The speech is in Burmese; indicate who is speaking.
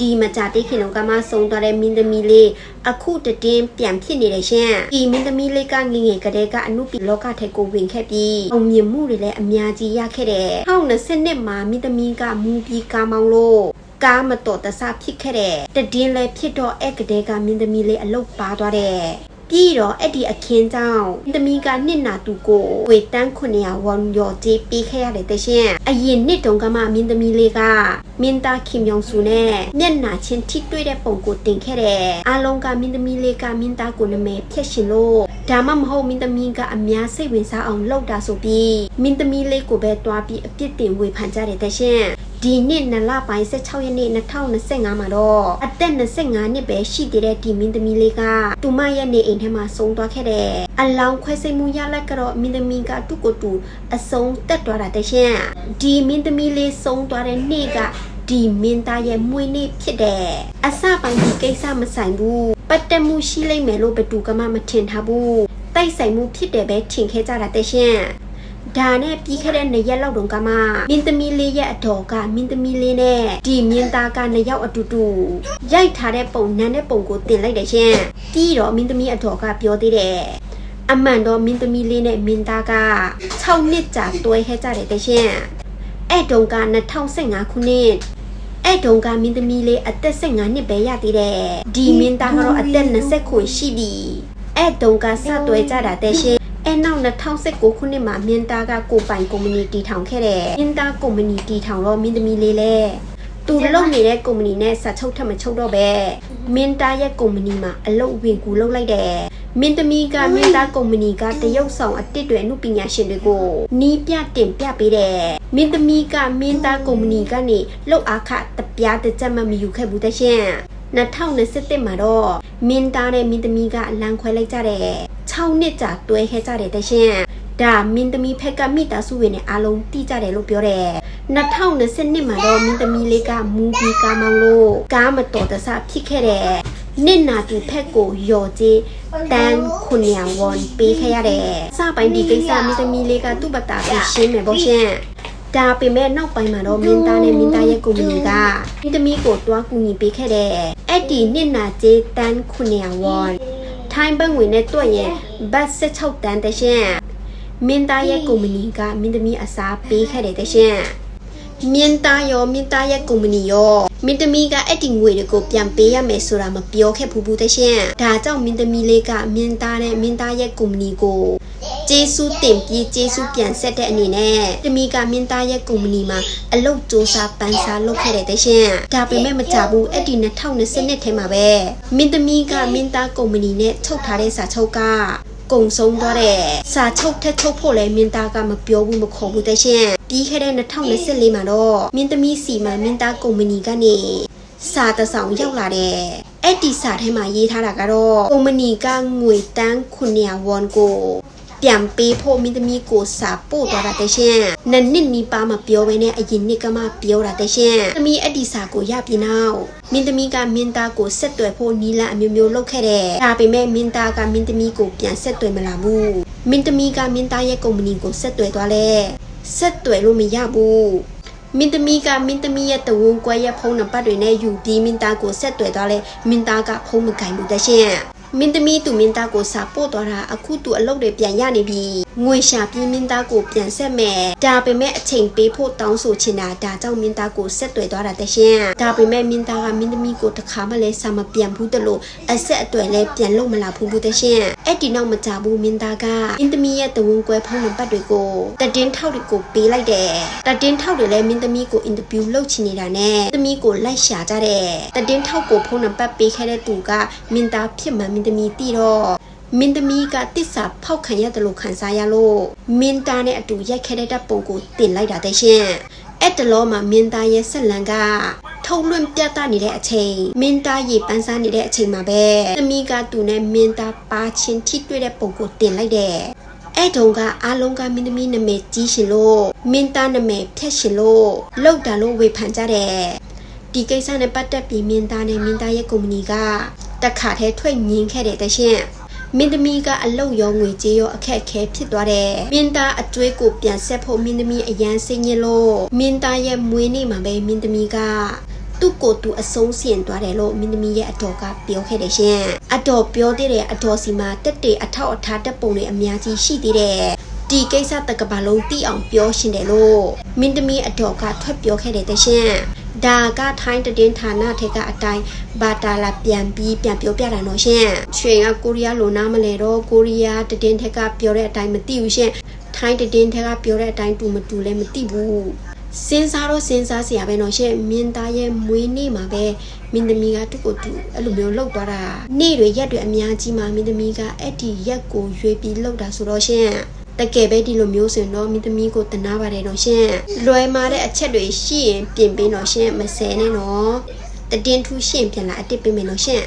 Speaker 1: ဒီမကြတိခင်လုံးကမှဆုံးသွားတဲ့မင်းသမီးလေးအခုတည်င်းပြန်ဖြစ်နေတယ်ရှင်ဒီမင်းသမီးလေးကငငယ်ကလေးကအနုပီလောကထဲကိုဝင်ခဲ့ပြီးအောင်မြင်မှုတွေလည်းအများကြီးရခဲ့တယ်2020နှစ်မှာမင်းသမီးကမူပြီးကားမောင်းလို့ကားမတော်တဆဖြစ်ခဲ့တဲ့တည်င်းလည်းဖြစ်တော့အဲ့ကလေးကမင်းသမီးလေးအလုတ်ပါသွားတယ် ပြီးတော့အဲ့ဒီအခင်းကြောင့်သမီးကနှစ်နာသူကိုဝေတန်း900ဝွန်ရော်ကြေးပေးခဲ့ရတယ်တဲ့ရှင်အရင်နှစ်တုန်းကမှမင်းသမီးလေးကမင်းသားခင်ယောင်စုနဲ့မျက်နှာချင်းထိတွေ့တဲ့ပုံကိုတင်ခဲ့တယ်အားလုံးကမင်းသမီးလေးကမင်းသားကိုနာမည်ဖြတ်ရှင်လို့ဒါမှမဟုတ်မင်းသမီးကအများစိတ်ဝင်စားအောင်လုပ်တာဆိုပြီးမင်းသမီးလေးကိုပဲတွားပြီးအပြစ်တင်ဝေဖန်ကြတယ်တဲ့ရှင် ဒီနှစ်နလပိုင်း16ရက်နေ့2025မှာတော့အသက်25နှစ်ပဲရှိသေးတဲ့ဒီမင်းသမီးလေးကသူမရဲ့နေအိမ်ထဲမှာဆုံးသွားခဲ့တယ်။အလောင်းခွဲစိတ်မှုရလက်ကတော့မင်းသမီးကသူ့ကိုယ်သူအဆုံးတက်သွားတာတရှင်း။ဒီမင်းသမီးလေးဆုံးသွားတဲ့နေ့ကဒီမင်းသားရဲ့မွေးနေ့ဖြစ်တယ်။အစပိုင်းဒီကိစ္စမဆိုင်ဘူး။ပတ်သက်မှုရှိလိမ့်မယ်လို့ဘယ်သူကမှမထင်ထားဘူး။တိုက်ဆိုင်မှုဖြစ်တယ်ပဲထင်ခဲ့ကြတာတရှင်း။ ဒါနဲ့ပြီးခဲ့တဲ့နှစ်ရက်လောက်တုန်းကမှမင်းသမီးလေးရဲ့အတော်ကမင်းသမီးလေးနဲ့ဒီမြင်းသားကနှစ်ယောက်အတူတူရိုက်ထားတဲ့ပုံနန်းတဲ့ပုံကိုတင်လိုက်တယ်ရှင်ပြီးတော့မင်းသမီးအတော်ကပြောသေးတယ်အမှန်တော့မင်းသမီးလေးနဲ့မင်းသားက6နှစ်ကြာတွဲခဲ့ကြတယ်တဲ့ရှင်အဲ့တုန်းက2015ခုနှစ်အဲ့တုန်းကမင်းသမီးလေးအသက်15နှစ်ပဲရသေးတယ်ဒီမင်းသားကတော့အသက်20ခုရှိပြီအဲ့တုန်းကစတွဲကြတာတဲ့ရှင် အဲနောက်2019ခုနှစ်မှာမင်းသားကကိုပိုင်ကုမ္ပဏီတည်ထောင်ခဲ့တယ်။မင်းသားကုမ္ပဏီတည်ထောင်တော့မင်းသမီးလေးလဲသူလုပ်နေတဲ့ကုမ္ပဏီနဲ့စာချုပ်ထပ်မချုပ်တော့ပဲမင်းသားရဲ့ကုမ္ပဏီမှာအလုပ်ဝင်ကူလုပ်လိုက်တယ်။မင်းသမီးကမင်းသားကုမ္ပဏီကတရုတ်ဆောင်အတစ်တွေအမှုပညာရှင်တွေကိုနီးပြတင်ပြပေးတယ်။မင်းသမီးကမင်းသားကုမ္ပဏီကနေလှုပ်အားခတပြားတစ်ချက်မှမယူခဲ့ဘူးတဲ့ရှင်။ 2021မှာတော့မင်းသားနဲ့မင်းသမီးကအလံခွဲလိုက်ကြတယ်6နှစ်ကြာတွဲခဲ့ကြတယ်တရှင်ဒါမင်းသမီးဖက်ကမိသားစုဝင်နဲ့အားလုံးတိကြတယ်လို့ပြောတယ်2020မှာတော့မင်းသမီးလေးကမူပြီးကားမောင်းလို့ကားမတော်တဆဖြစ်ခဲ့တယ်နှစ်နာသူဖက်ကိုယော်ကြီးတန်းခွန်ရဝွန်ပေးခဲ့ရတယ်စပိုင်းဒီကိစ္စမင်းသမီးလေးကသူ့ဘက်တာပြီးရှင်းမယ်ပေါ့ရှင် ဒါပေမဲ့နောက်ပိုင်းမှာတော့မင်းသားနဲ့မင်းသားရဲ့ကုမ္ပဏီကမင်းသမီးကိုတွားကူညီပေးခဲ့တယ်အဲ့ဒီနှစ်နာကျေးတန်းခွန်ရဝွန်ထိုင်းဘတ်ငွေနဲ့တွက်ရင်ဘတ်16တန်းတရှင်မင်းသားရဲ့ကုမ္ပဏီကမင်းသမီးအစားပေးခဲ့တယ်တရှင်မြင်းသားရောမြင်းသားရဲ့ကုမ္ပဏီရောမင်းသမီးကအဲ့ဒီငွေတွေကိုပြန်ပေးရမယ်ဆိုတာမပြောခဲ့ဘူးဘူးတရှင်ဒါကြောင့်မင်းသမီးလေးကမြင်းသားနဲ့မင်းသားရဲ့ကုမ္ပဏီကို ကျေးဇူးတင်ပြီးကျေးဇူးပြန်ဆက်တဲ့အနေနဲ့တမီကမင်းသားရဲ့ကုမ္ပဏီမှာအလုပ်စ조사ပန်းစားလုပ်ခဲ့တယ်တရှင်ဒါပေမဲ့မကြဘူးအဲ့ဒီ2020ထဲမှာပဲမင်းသမီးကမင်းသားကုမ္ပဏီနဲ့ချုပ်ထားတဲ့စာချုပ်ကကုံဆုံးသွားတဲ့စာချုပ်ထက်ချုပ်ဖို့လဲမင်းသားကမပြောဘူးမခေါ်ဘူးတရှင်ပြီးခဲ့တဲ့2024မှာတော့မင်းသမီးစီမံမင်းသားကုမ္ပဏီကနေစာတစောင်ရောက်လာတဲ့အဲ့ဒီစာထဲမှာရေးထားတာကတော့ကုမ္ပဏီကငွေတန်း900ဝွန်ကို ပြန်ပေးဖို့မင်းသမီးကိုစာပို့သွားတာတဲ့ရှင်။နှစ်နှစ်နီးပါးမပြောဘဲနဲ့အရင်နှစ်ကမှပြောတာတဲ့ရှင်။သမီးအဲ့ဒီစာကိုရပြီးနောက်မင်းသမီးကမင်းသားကိုဆက်သွယ်ဖို့နီလန်အမျိုးမျိုးလုပ်ခဲ့တယ်။ဒါပေမဲ့မင်းသားကမင်းသမီးကိုပြန်ဆက်သွယ်မလာဘူး။မင်းသမီးကမင်းသားရဲ့ကုမ္ပဏီကိုဆက်သွယ်သွားလဲ။ဆက်သွယ်လို့မရဘူး။မင်းသမီးကမင်းသမီးရဲ့တဝန်းကွဲရဲ့ဖုန်းနံပါတ်တွေနဲ့ယူပြီးမင်းသားကိုဆက်သွယ်သွားလဲမင်းသားကဖုန်းမကင်ဘူးတဲ့ရှင်။ မင်းသမီးသူမင်းသားကိုစာပို့သွားတာအခုသူအလုပ်တွေပြန်ရနေပြီငွေရှာပြီးမင်းသားကိုပြန်ဆက်မယ်ဒါပေမဲ့အချိန်ပေးဖို့တောင်းဆိုချင်တာဒါကြောင့်မင်းသားကိုဆက်သွယ်သွားတာတရှင်ဒါပေမဲ့မင်းသားကမင်းသမီးကိုတခါမှလည်းစာမပြန်ဘူးတလို့အဆက်အသွယ်လည်းပြန်လုပ်မလာဘူးဘူးတရှင်အဲ့ဒီနောက်မကြဘူးမင်းသားကမင်းသမီးရဲ့တဝန်းကွဲဖုန်းနံပါတ်တွေကိုတတင်းထောက်တွေကိုပေးလိုက်တယ်တတင်းထောက်တွေလည်းမင်းသမီးကိုအင်တာဗျူးလုပ်ချင်နေတာနဲ့သမီးကိုလိုက်ရှာကြတယ်တတင်းထောက်ကိုဖုန်းနံပါတ်ပေးခဲ့တဲ့သူကမင်းသားဖြစ်မှမင်းသမီးတီတော့မင်းသမီးကတစ္ဆာဖောက်ခံရတယ်လို့ခံစားရလို့မင်းသားနဲ့အတူရိုက်ခဲ့တဲ့ပုံကိုတင်လိုက်တာတဲ့ရှင်အဲ့တလောမှာမင်းသားရဲ့ဆက်လန်ကထုတ်လွှင့်ပြသနေတဲ့အချိန်မင်းသားရေပန်းစားနေတဲ့အချိန်မှာပဲသမီးကသူနဲ့မင်းသားပါချင်းထိတွေ့တဲ့ပုံကိုတင်လိုက်တယ်အဲ့တုန်းကအားလုံးကမင်းသမီးနာမည်ကြီးရှင်လို့မင်းသားနာမည်ဖြတ်ရှင်လို့လောက်တာလို့ဝေဖန်ကြတယ်ဒီကိစ္စနဲ့ပတ်သက်ပြီးမင်းသားနဲ့မင်းသားရဲ့ကုမ္ပဏီက တခါတည်းထွက်ငင်းခဲ့တယ်တရှင်မင်းသမီးကအလုတ်ရောငွေကြေးရောအခက်အခဲဖြစ်သွားတယ်။မင်းသားအကျွေးကိုပြန်ဆက်ဖို့မင်းသမီးအရန်စိတ်ညစ်လို့မင်းသားရဲ့မွေးနေ့မှာပဲမင်းသမီးကသူ့ကိုယ်သူအဆုံးစီရင်သွားတယ်လို့မင်းသမီးရဲ့အတော်ကပြောခဲ့တယ်ရှင်အတော်ပြောသေးတယ်အတော်စီမှာတက်တေအထောက်အထားတက်ပုံတွေအများကြီးရှိသေးတယ်ဒီကိစ္စတကဘာလုံးတိအောင်ပြောရှင်တယ်လို့မင်းသမီးအတော်ကထွက်ပြောခဲ့တယ်တဲ့ရှင် ဒါကထိုင်းတည်င်းဌာနထက်ကအတိုင်းဘာတာလာပြန်ပြီးပြန်ပြောပြတာတော့ရှင်ချွေကကိုရီးယားလိုနားမလဲတော့ကိုရီးယားတည်င်းထက်ကပြောတဲ့အတိုင်းမသိဘူးရှင်ထိုင်းတည်င်းထက်ကပြောတဲ့အတိုင်းတူမတူလည်းမသိဘူးစဉ်းစားတော့စဉ်းစားစရာပဲနော်ရှင့်မင်းသားရဲ့မွေးနေ့မှာပဲမင်းသမီးကသူ့ကိုသူအဲ့လိုမျိုးလှုပ်သွားတာနေ့တွေရက်တွေအများကြီးမှာမင်းသမီးကအဲ့ဒီရက်ကိုရွေးပြီးလှုပ်တာဆိုတော့ရှင့် တကယ်ပဲဒီလိုမျိုးဆိုရင်တော့မင်းသမီးကိုတနာပါတယ်နော်ရှင့်လွယ်မာတဲ့အချက်တွေရှိရင်ပြင်ပေးနော်ရှင့်မဆဲနဲ့နော်တည်င်းထူးရှင့်ပြန်လာအတစ်ပေးမယ်နော်ရှင့်